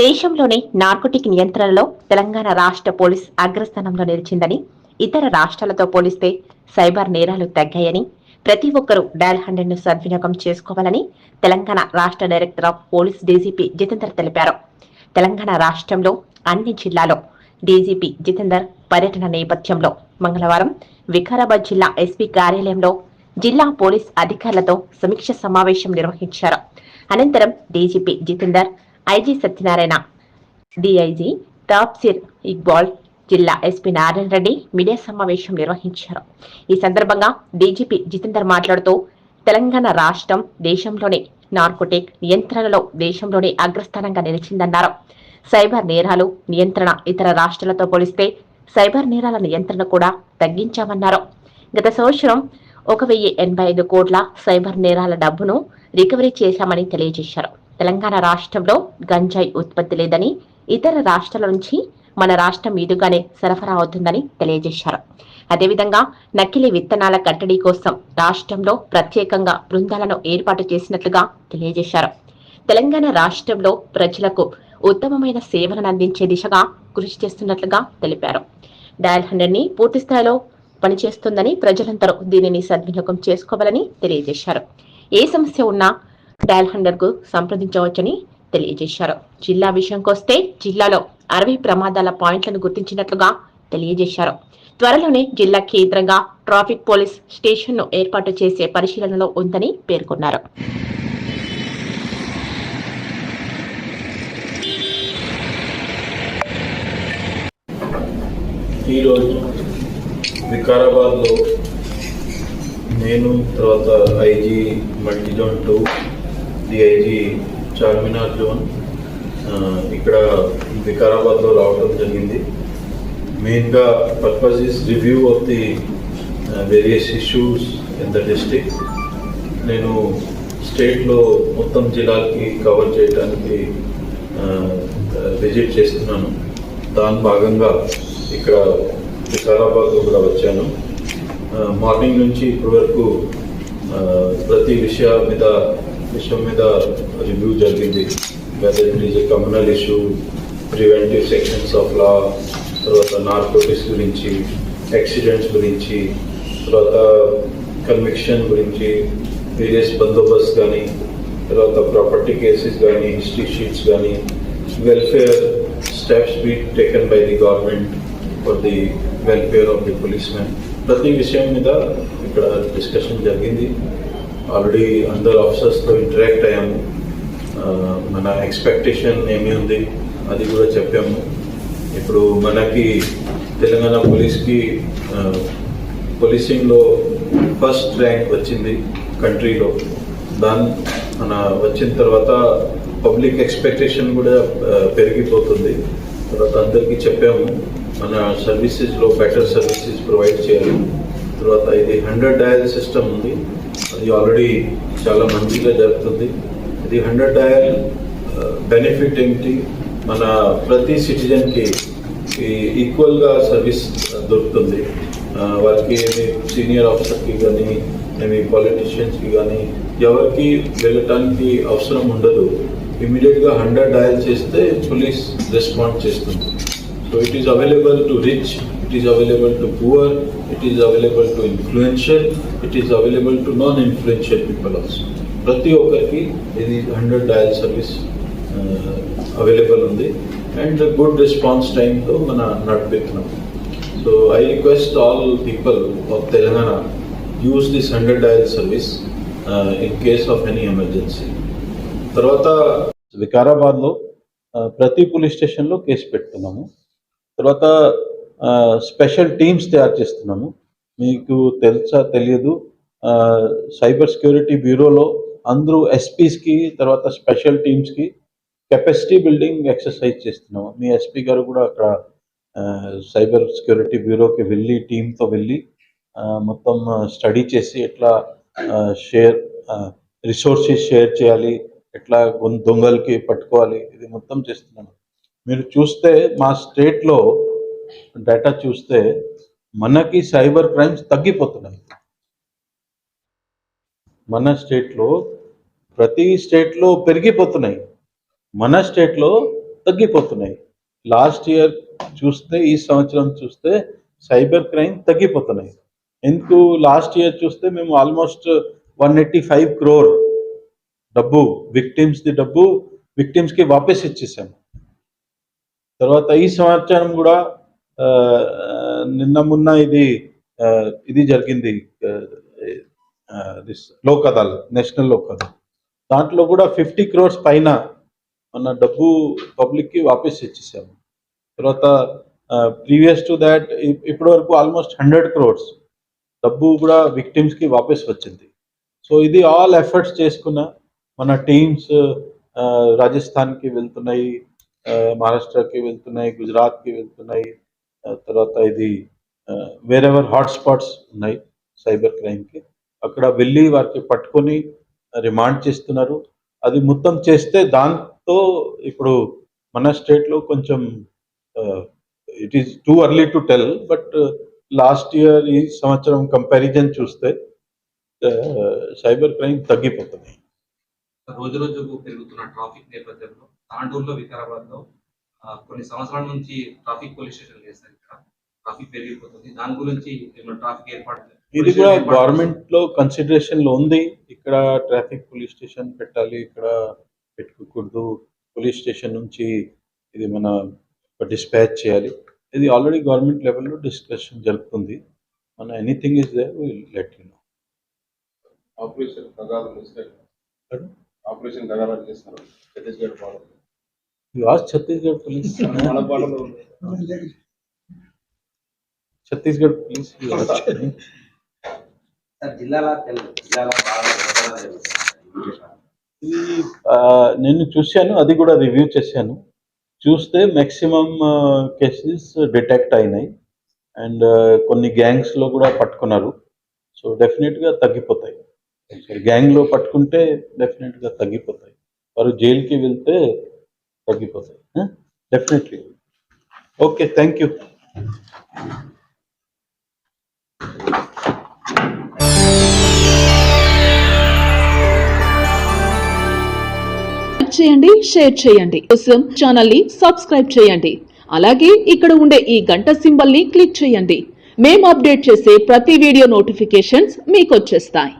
దేశంలోని నార్కోటిక్ నియంత్రణలో తెలంగాణ రాష్ట్ర పోలీస్ అగ్రస్థానంలో నిలిచిందని ఇతర రాష్ట్రాలతో పోలిస్తే సైబర్ నేరాలు తగ్గాయని ప్రతి ఒక్కరూ డయల్ హండ్రెడ్ను సద్వినియోగం చేసుకోవాలని తెలంగాణ రాష్ట్ర director of police DGP Jitender తెలిపారు. తెలంగాణ రాష్ట్రంలో అన్ని జిల్లాలో డీజీపీ జితేందర్ పర్యటన నేపథ్యంలో మంగళవారం వికారాబాద్ జిల్లా ఎస్పీ కార్యాలయంలో జిల్లా పోలీస్ అధికారులతో సమీక్ష సమావేశం నిర్వహించారు. అనంతరం DGP Jitender IG Satyanarayana DIG Tafseer Iqbal జిల్లా ఎస్పీ నారాయణ రెడ్డి మీడియా సమావేశం నిర్వహించారు. ఈ సందర్భంగా డీజీపీ జితేందర్ మాట్లాడుతూ తెలంగాణ రాష్ట్రం దేశంలోనే నార్కోటిక్ నియంత్రణలో దేశంలోనే అగ్రస్థానంగా నిలిచిందన్నారు. సైబర్ నేరాలు నియంత్రణ ఇతర రాష్ట్రాలతో పోలిస్తే సైబర్ నేరాల నియంత్రణ కూడా తగ్గించామన్నారు. గత సంవత్సరం ఒక వెయ్యి ఎనభై ఐదు కోట్ల సైబర్ నేరాల డబ్బును రికవరీ చేశామని తెలియజేశారు. తెలంగాణ రాష్ట్రంలో గంజాయి ఉత్పత్తి లేదని ఇతర రాష్ట్రాల నుంచి మన రాష్ట్రం మీదుగానే సరఫరా అవుతుందని తెలియజేశారు. అదేవిధంగా నకిలీ విత్తనాల కట్టడి కోసం రాష్ట్రంలో ప్రత్యేకంగా బృందాలను ఏర్పాటు చేసినట్లుగా తెలియజేశారు. తెలంగాణ రాష్ట్రంలో ప్రజలకు ఉత్తమమైన సేవలను అందించే దిశగా కృషి చేస్తున్నట్లుగా తెలిపారు. డయల్ హండ్రెడ్ని పూర్తి స్థాయిలో పనిచేస్తుందని ప్రజలందరూ దీనిని సద్వినియోగం చేసుకోవాలని తెలియజేశారు. ఏ సమస్య ఉన్నా డయల్ హండ్రెడ్కు సంప్రదించవచ్చని తెలియజేశారు. జిల్లా విషయంకొస్తే జిల్లాలో అరవై ప్రమాదాల పాయింట్లను గుర్తించినట్లుగా తెలియజేశారు. త్వరలోనే జిల్లా కేంద్రంగా ట్రాఫిక్ పోలీస్ స్టేషన్ను ఏర్పాటు చేసే పరిశీలనలో ఉందని పేర్కొన్నారు. ఈరోజు వికారాబాద్లో నేను తర్వాత IG multi zone two DIG Charminar zone ఇక్కడ వికారాబాద్లో రావడం జరిగింది. మెయిన్గా purpose is review of the various issues in the district నేను స్టేట్లో మొత్తం జిల్లాలకి కవర్ చేయడానికి విజిట్ చేస్తున్నాను. దాని భాగంగా ఇక్కడ వికారాబాద్లో కూడా వచ్చాను. మార్నింగ్ నుంచి ఇప్పటి వరకు ప్రతి విషయాల మీద విషయం మీద రివ్యూ జరిగింది whether it is communal issue preventive sections of law తర్వాత నార్కోటిక్స్ గురించి యాక్సిడెంట్స్ గురించి తర్వాత కన్విక్షన్ గురించి వేరియస్ బందోబస్త్ కానీ తర్వాత ప్రాపర్టీ కేసెస్ కానీ హిస్టరీ షీట్స్ కానీ welfare steps be taken by the government for the welfare of the police man ప్రతి విషయం మీద ఇక్కడ డిస్కషన్ జరిగింది ఆల్రెడీ అందరు ఆఫీసర్స్తో ఇంటరాక్ట్ అయ్యాము. మన ఎక్స్పెక్టేషన్ ఏమి ఉంది? అది కూడా చెప్పాము. ఇప్పుడు మనకి తెలంగాణ పోలీస్కి పోలీసింగ్లో ఫస్ట్ ర్యాంక్ వచ్చింది కంట్రీలో. దాని మన వచ్చిన తర్వాత పబ్లిక్ ఎక్స్పెక్టేషన్ కూడా పెరిగిపోతుంది. తర్వాత అందరికీ చెప్పాము మన సర్వీసెస్లో బెటర్ సర్వీసెస్ ప్రొవైడ్ చేయాలి. తర్వాత ఇది హండ్రెడ్ డయల్ సిస్టమ్ ఉంది. అది ఆల్రెడీ చాలా మంచిగా జరుగుతుంది. ఇది హండ్రెడ్ డయల్ బెనిఫిట్ ఏంటి? మన ప్రతి సిటిజన్కి ఈక్వల్గా సర్వీస్ దొరుకుతుంది. వారికి వాళ్ళకి ఏమి సీనియర్ ఆఫీసర్కి కానీ ఏమి పాలిటీషియన్స్కి కానీ ఎవరికి వెళ్ళటానికి అవసరం ఉండదు. ఇమీడియట్గా హండ్రెడ్ డయల్ చేస్తే పోలీస్ రెస్పాండ్ చేస్తుంది. So it is available to rich it is available to poor, it is available to influential, it is available to non influential people also. ప్రతి ఒక్కరికి ఇది హండ్రెడ్ డయల్ సర్వీస్ అవైలబుల్ ఉంది. And good response టైంతో మన నడిపిస్తున్నాం. So I request all people of Telangana use this hundred dial service in case of any emergency తర్వాత వికారాబాద్లో ప్రతి police స్టేషన్లో కేసు పెట్టుకున్నాము. తర్వాత ఆ, స్పెషల్ టీమ్స్ తయారు చేస్తున్నాము. మీకు తెలుసా తెలియదు. ఆ, సైబర్ సెక్యూరిటీ బ్యూరోలో అందరూ ఎస్పీస్కి తర్వాత స్పెషల్ టీమ్స్కి కెపాసిటీ బిల్డింగ్ ఎక్సర్సైజ్ చేస్తున్నాము. మీ ఎస్పీ గారు కూడా అక్కడ సైబర్ సెక్యూరిటీ బ్యూరోకి వెళ్ళి టీంతో వెళ్ళి మొత్తం స్టడీ చేసి ఎట్లా షేర్ రిసోర్సెస్ షేర్ చేయాలి ఎట్లా దొంగలకి పట్టుకోవాలి ఇది మొత్తం చేస్తున్నాను మీరు చూస్తే మా స్టేట్లో డేటా చూస్తే మనకి సైబర్ క్రైమ్స్ తగ్గిపోతున్నాయి. మన స్టేట్లో ప్రతి స్టేట్లో పెరిగిపోతున్నాయి. మన స్టేట్లో తగ్గిపోతున్నాయి. లాస్ట్ ఇయర్ చూస్తే ఈ సంవత్సరం చూస్తే సైబర్ క్రైమ్ తగ్గిపోతున్నాయి. ఎందుకు? లాస్ట్ ఇయర్ చూస్తే మేము almost one eighty five crore డబ్బు విక్టిమ్స్ది డబ్బు విక్టిమ్స్కి వాపస్ ఇచ్చేసాము. తర్వాత ఈ సంవత్సరం కూడా నిన్న మొన్న ఇది ఇది జరిగింది దిస్ లోక్ అదాలత్ నేషనల్ లోక్ అదాలత్ దాంట్లో కూడా ఫిఫ్టీ క్రోర్స్ పైన మన డబ్బు పబ్లిక్కి వాపస్ ఇచ్చేసాము తర్వాత ప్రీవియస్ టు దాట్ ఇప్పటి వరకు ఆల్మోస్ట్ హండ్రెడ్ క్రోర్స్ డబ్బు కూడా విక్టిమ్స్కి వాపస్ వచ్చింది. సో ఇది ఆల్ ఎఫర్ట్స్ చేసుకున్న మన టీమ్స్ రాజస్థాన్కి వెళ్తున్నాయి మహారాష్ట్రకి వెళ్తున్నాయి గుజరాత్కి వెళ్తున్నాయి తర్వాత ఇది వేరెవర్ హాట్ స్పాట్స్ ఉన్నాయి సైబర్ క్రైమ్కి. అక్కడ వెళ్ళి వారికి పట్టుకొని రిమాండ్ చేస్తున్నారు. అది మొత్తం చేస్తే దాంతో ఇప్పుడు మన స్టేట్లో కొంచెం it is too early to tell but last year ఈ సంవత్సరం కంపారిజన్ చూస్తే సైబర్ క్రైమ్ తగ్గిపోతుంది రోజు రోజుకు పెరుగుతున్న ట్రాఫిక్ నేపథ్యంలో తాండూరులో వికారాబాద్లో కొన్ని సంవత్సరాల నుంచి ట్రాఫిక్ పోలీస్ స్టేషన్ చేస్తారు ఇక్కడ ట్రాఫిక్ పెరిగిపోతుంది. దాని గురించి ట్రాఫిక్ ఏర్పాటు ఇది కూడా గవర్నమెంట్లో కన్సిడరేషన్లో ఉంది. ఇక్కడ ట్రాఫిక్ పోలీస్ స్టేషన్ పెట్టాలి ఇక్కడ పెట్టుకోకూడదు. పోలీస్ స్టేషన్ నుంచి ఇది మన డిస్పాచ్ చేయాలి. ఇది ఆల్రెడీ గవర్నమెంట్ లెవెల్లో డిస్కషన్ జరుపుతుంది మన anything is there will let you know operation Kagar operation Kagar చేస్తారు Chhattisgarh border you as Chhattisgarh police మన బార్డర్లో ఉంది. ఛత్తీస్గఢ్ పోలీస్ నేను చూశాను అది కూడా రివ్యూ చేశాను. చూస్తే మ్యాక్సిమం కేసెస్ డిటెక్ట్ అయినాయి. అండ్ కొన్ని gangs లో కూడా పట్టుకున్నారు. సో గా తగ్గిపోతాయి. గ్యాంగ్లో పట్టుకుంటే definite గా తగ్గిపోతాయి. వారు జైలుకి వెళ్తే తగ్గిపోతాయి. డెఫినెట్లీ. Okay thank you. చేయండి షేర్ చేయండి. కోసం ఛానల్ని సబ్స్క్రైబ్ చేయండి. అలాగే ఇక్కడ ఉండే ఈ గంట సింబల్ని క్లిక్ చేయండి. మేము అప్డేట్ చేసే ప్రతి వీడియో నోటిఫికేషన్స్ మీకు వచ్చేస్తాయి.